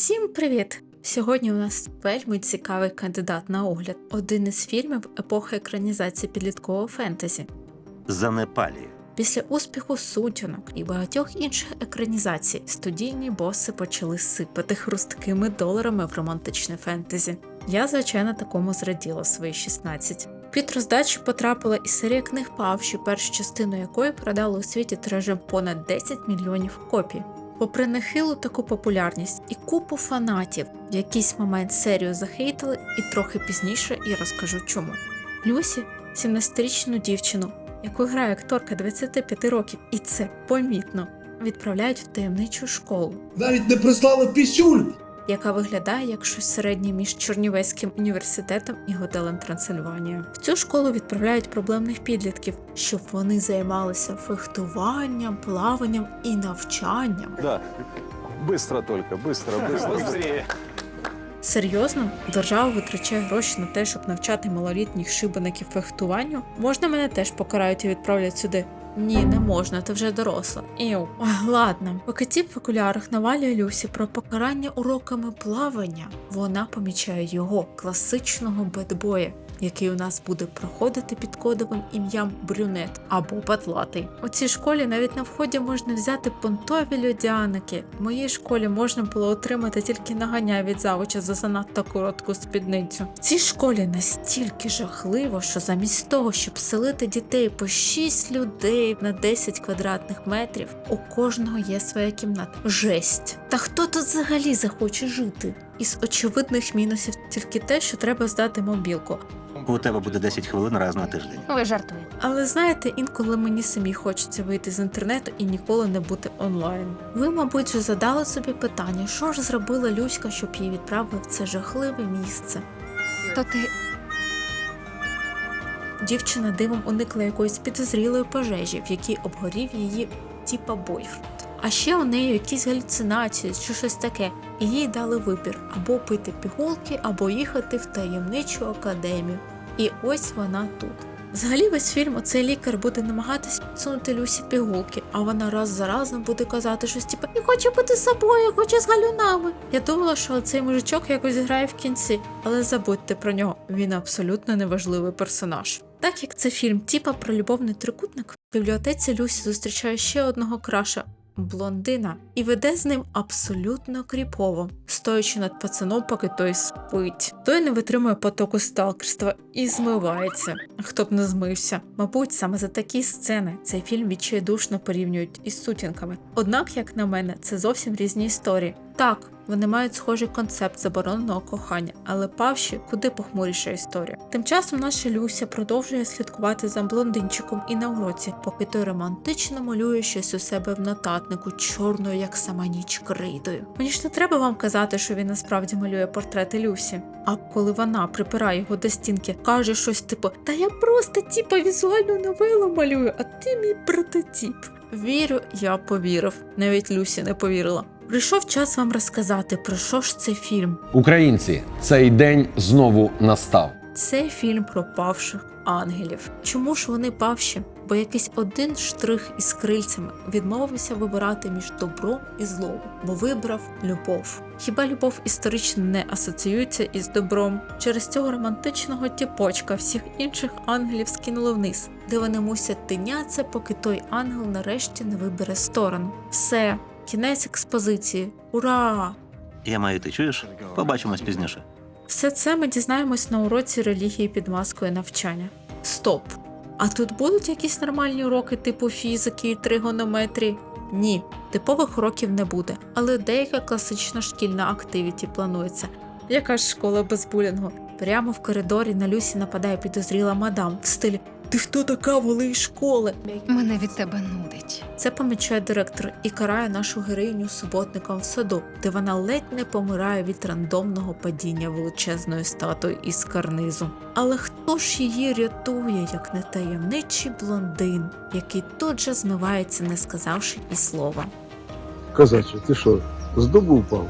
Всім привіт! Сьогодні у нас вельми цікавий кандидат на огляд. Один із фільмів епохи екранізації підліткового фентезі. Занепалі. Після успіху сутінок і багатьох інших екранізацій студійні боси почали сипати хрусткими доларами в романтичне фентезі. Я, звичайно, такому зраділа свої 16. Під роздачу потрапила і серія книг Павші, першу частину якої продали у світі тиражем понад 10 мільйонів копій. Попри нехилу таку популярність і купу фанатів, в якийсь момент серію захейтили, і трохи пізніше я розкажу чому. Люсі 17-річну дівчину, яку грає акторка 25 років, і це помітно, відправляють в таємничу школу, Навіть не прислали пісюль яка виглядає як щось середнє між Чорнівецьким університетом і готелем Трансильванія. В цю школу відправляють проблемних підлітків, щоб вони займалися фехтуванням, плаванням і навчанням. Да. Быстро только, быстро, быстро. Быстрее. Серйозно, держава витрачає гроші на те, щоб навчати малолітніх шибаників фехтуванню. Можна мене теж покарають і відправлять сюди. Ні, не можна, ти вже доросла. Іу. Ладно. Поки тіп в окулярах навалює Люсі про покарання уроками плавання, вона помічає його класичного бедбоя, який у нас буде проходити під кодовим ім'ям Брюнет або Батлатий. У цій школі навіть на вході можна взяти понтові льодяники. В моїй школі можна було отримати тільки наганяй від завуча за занадто коротку спідницю. В цій школі настільки жахливо, що замість того, щоб селити дітей по 6 людей на 10 квадратних метрів, у кожного є своя кімната. Жесть. Та хто тут взагалі захоче жити? Із очевидних мінусів тільки те, що треба здати мобілку. У тебе буде 10 хвилин раз на тиждень. Ви жартуєте. Але знаєте, інколи мені самі хочеться вийти з інтернету і ніколи не бути онлайн. Ви, мабуть, вже задали собі питання, що ж зробила Люська, щоб її відправили в це жахливе місце. То ти Дівчина дивом уникла якоїсь підозрілої пожежі, в якій обгорів її типа бойфренд. А ще у неї якісь галюцинації чи щось таке, і їй дали вибір або пити пігулки, або їхати в таємничу академію. І ось вона тут. Взагалі весь фільм оцей лікар буде намагатись підсунути Люсі пігулки, а вона раз за разом буде казати щось типу Я хочу бути собою, я хочу з галюнами. Я думала, що цей мужичок якось грає в кінці, але забудьте про нього, він абсолютно неважливий персонаж. Так як це фільм типа про любовний трикутник, в бібліотеці Люсі зустрічає ще одного краша блондина і веде з ним абсолютно кріпово, стоячи над пацаном, поки той спить. Той не витримує потоку сталкерства і змивається. Хто б не змився. Мабуть, саме за такі сцени цей фільм відчайдушно порівнюють із сутінками. Однак, як на мене, це зовсім різні історії. Так, вони мають схожий концепт забороненого кохання, але павші куди похмуріша історія. Тим часом наша Люся продовжує слідкувати за блондинчиком і на уроці, поки той романтично малює щось у себе в нотатнику чорною, як сама ніч крейдою. Мені ж не треба вам казати, що він насправді малює портрети Люсі. А коли вона припирає його до стінки, каже щось типу: Та я просто типа візуальну новелу малюю, а ти мій прототип. Вірю, я повірив. Навіть Люсі не повірила. Прийшов час вам розказати, про що ж цей фільм. Українці, цей день знову настав. Це фільм про павших ангелів. Чому ж вони павші? Бо якийсь один штрих із крильцями відмовився вибирати між добром і злом, бо вибрав любов. Хіба любов історично не асоціюється із добром? Через цього романтичного тіпочка всіх інших ангелів скинуло вниз, де вони мусять тинятися, поки той ангел нарешті не вибере сторону. Все, кінець експозиції. Ура! Я маю, ти чуєш? Побачимось пізніше. Все це ми дізнаємось на уроці релігії під маскою навчання. Стоп! А тут будуть якісь нормальні уроки типу фізики і тригонометрії? Ні, типових уроків не буде, але деяка класична шкільна активіті планується. Яка ж школа без булінгу? Прямо в коридорі на Люсі нападає підозріла мадам в стилі Ти хто така воли школи? мене від тебе нудить. Це помічає директор і карає нашу героїню суботником в саду, де вона ледь не помирає від рандомного падіння величезної статуї із карнизу. Але хто ж її рятує, як не таємничий блондин, який тут же змивається, не сказавши і слова. Козаче, ти що, з дубу впав?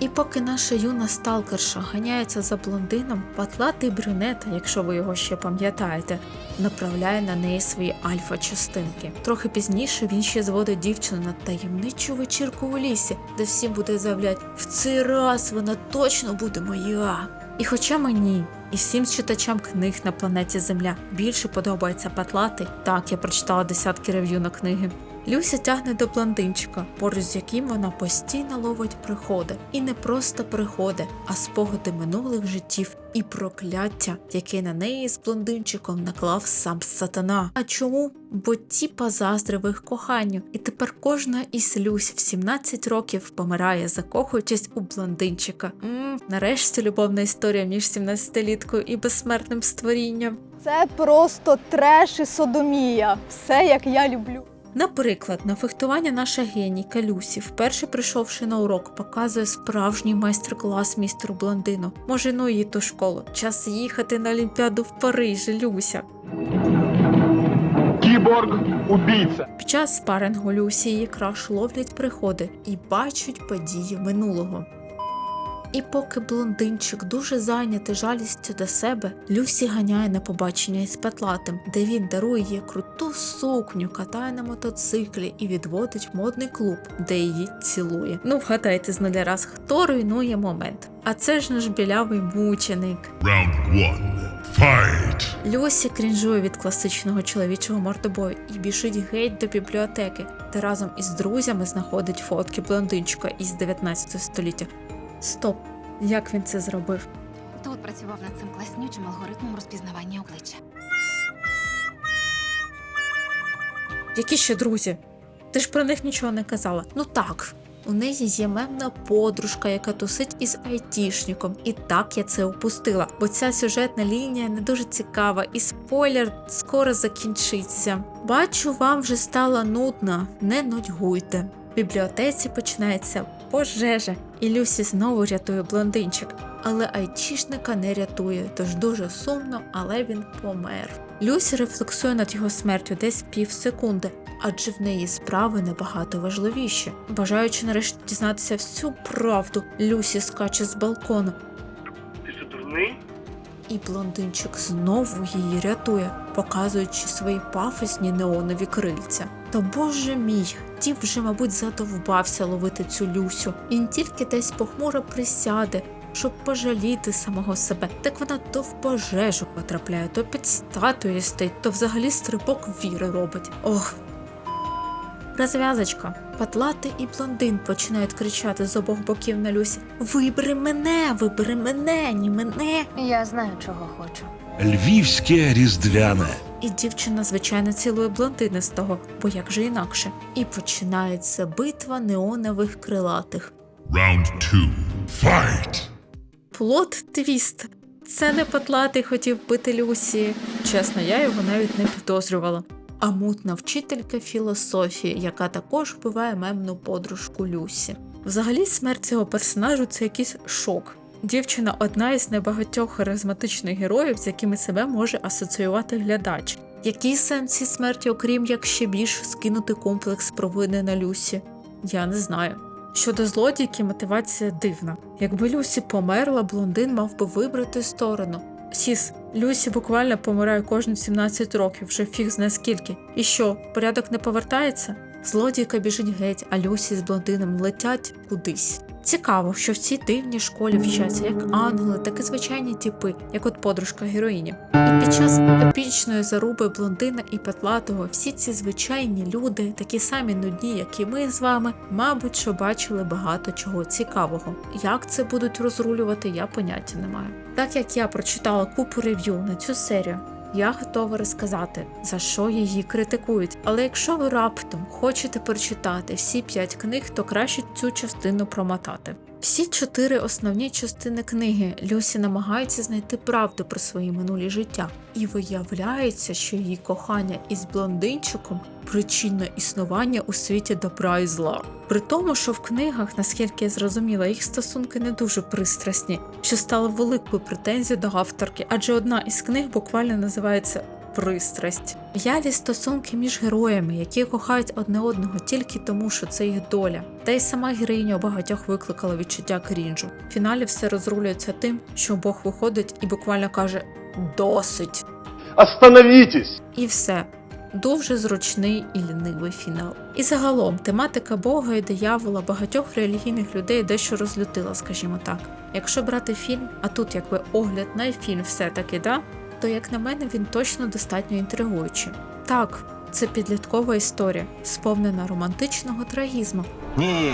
І поки наша юна сталкерша ганяється за блондином, патлатий брюнет, якщо ви його ще пам'ятаєте, направляє на неї свої альфа-частинки. Трохи пізніше він ще зводить дівчину на таємничу вечірку у лісі, де всі буде заявляти в цей раз вона точно буде моя. І хоча мені і всім читачам книг на планеті Земля більше подобається патлати, так я прочитала десятки рев'ю на книги. Люся тягне до блондинчика, поруч з яким вона постійно ловить приходи. І не просто приходи, а спогади минулих життів і прокляття, яке на неї з блондинчиком наклав сам сатана. А чому? Бо тіпа заздрив їх коханню, і тепер кожна із Люсь в 17 років помирає, закохуючись у блондинчика. Мм, нарешті любовна історія між 17-літкою і безсмертним створінням. Це просто треш і содомія. Все як я люблю. Наприклад, на фехтування наша генійка Люсі, вперше прийшовши на урок, показує справжній майстер-клас містеру блондину. Може, ну її ту школу. Час їхати на Олімпіаду в Париж, Люся. Кіборг убійця. Під час спарингу Люсі її краш ловлять приходи і бачать події минулого. І поки блондинчик дуже зайнятий жалістю до себе, Люсі ганяє на побачення із Петлатим, де він дарує їй круту сукню, катає на мотоциклі і відводить в модний клуб, де її цілує. Ну вгадайте з нуля раз, хто руйнує момент. А це ж наш білявий мученик. Round one. Fight. Люсі крінжує від класичного чоловічого мордобою і біжить геть до бібліотеки, де разом із друзями знаходить фотки блондинчика із 19 століття. Стоп, як він це зробив? Тут працював над цим класнючим алгоритмом розпізнавання обличчя. Які ще друзі? Ти ж про них нічого не казала. Ну так. У неї є мемна подружка, яка тусить із айтішником. І так я це упустила, бо ця сюжетна лінія не дуже цікава, і спойлер скоро закінчиться. Бачу, вам вже стало нудно, не нудьгуйте. В бібліотеці починається пожежа, і Люсі знову рятує блондинчик. Але айтішника не рятує, тож дуже сумно, але він помер. Люсі рефлексує над його смертю десь пів секунди, адже в неї справи набагато важливіші. Бажаючи нарешті дізнатися всю правду, Люсі скаче з балкону. Ти що дурний? І блондинчик знову її рятує, показуючи свої пафосні неонові крильця. Та боже мій, тіп вже, мабуть, задовбався ловити цю Люсю. Він тільки десь похмуро присяде, щоб пожаліти самого себе. Так вона то в пожежу потрапляє, то під статуєю стоїть, то взагалі стрибок віри робить. Ох. Розв'язочка. Патлати і блондин починають кричати з обох боків на Люсі: Вибери мене, вибери мене, ні мене. Я знаю, чого хочу. Львівське різдвяне. І дівчина, звичайно, цілує блондини з того, бо як же інакше. І починається битва неонових крилатих. Round two. Fight. Плот твіст. Це не патлатий хотів бити Люсі. Чесно, я його навіть не підозрювала. А мутна вчителька філософії, яка також вбиває мемну подружку Люсі. Взагалі, смерть цього персонажу це якийсь шок. Дівчина одна із небагатьох харизматичних героїв, з якими себе може асоціювати глядач. Який сенс цій смерті, окрім як ще більш скинути комплекс провини на Люсі? Я не знаю. Щодо злодійки, мотивація дивна. Якби Люсі померла, блондин мав би вибрати сторону. Сіс, Люсі буквально помирає кожні 17 років, вже фіг зна скільки. І що, порядок не повертається? Злодійка біжить геть, а Люсі з блондином летять кудись. Цікаво, що в цій дивній школі вчаться як ангели, так і звичайні типи, як от подружка героїні. І під час епічної заруби блондина і петлатого всі ці звичайні люди, такі самі нудні, як і ми з вами, мабуть, що бачили багато чого цікавого. Як це будуть розрулювати, я поняття не маю. Так як я прочитала купу рев'ю на цю серію. Я готова розказати, за що її критикують. Але якщо ви раптом хочете прочитати всі п'ять книг, то краще цю частину промотати. Всі чотири основні частини книги. Люсі намагається знайти правду про свої минулі життя, і виявляється, що її кохання із блондинчиком причина існування у світі добра і зла. При тому, що в книгах, наскільки я зрозуміла, їх стосунки не дуже пристрасні, що стало великою претензією до авторки, адже одна із книг буквально називається пристрасть. В'ялі стосунки між героями, які кохають одне одного тільки тому, що це їх доля. Та й сама героїня у багатьох викликала відчуття крінжу. В фіналі все розрулюється тим, що Бог виходить і буквально каже досить. Остановитесь! І все. Дуже зручний і лінивий фінал. І загалом тематика Бога і диявола багатьох релігійних людей дещо розлютила, скажімо так. Якщо брати фільм, а тут якби огляд на фільм все-таки, да, то як на мене він точно достатньо інтригуючий. Так, це підліткова історія, сповнена романтичного трагізму, Ні,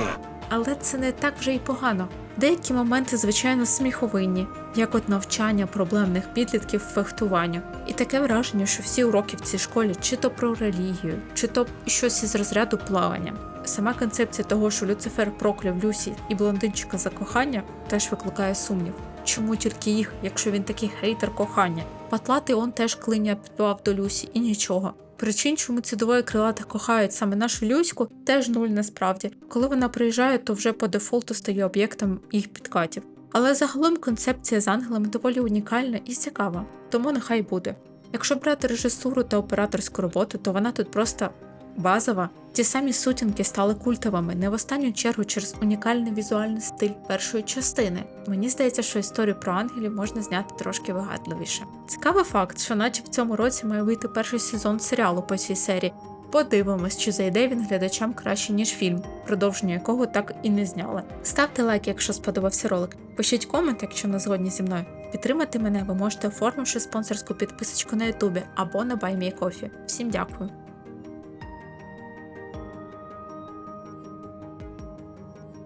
але це не так вже й погано. Деякі моменти, звичайно, сміховинні, як от навчання проблемних підлітків фехтуванню. І таке враження, що всі уроки в цій школі чи то про релігію, чи то щось із розряду плавання. Сама концепція того, що Люцифер прокляв Люсі і блондинчика за кохання, теж викликає сумнів. Чому тільки їх, якщо він такий хейтер кохання? Патлатий он теж клиня підпав до Люсі і нічого. Причин, чому ці двоє крилатих кохають саме нашу Люську, теж нуль насправді. Коли вона приїжджає, то вже по дефолту стає об'єктом їх підкатів. Але загалом концепція з ангелами доволі унікальна і цікава, тому нехай буде. Якщо брати режисуру та операторську роботу, то вона тут просто базова. Ті самі сутінки стали культовими не в останню чергу через унікальний візуальний стиль першої частини. Мені здається, що історію про ангелів можна зняти трошки вигадливіше. Цікавий факт, що наче в цьому році має вийти перший сезон серіалу по цій серії. Подивимось, чи зайде він глядачам краще, ніж фільм, продовження якого так і не зняли. Ставте лайк, якщо сподобався ролик. Пишіть комент, якщо не згодні зі мною. Підтримати мене ви можете оформивши спонсорську підписочку на Ютубі або на BuyMeCoffee. Всім дякую.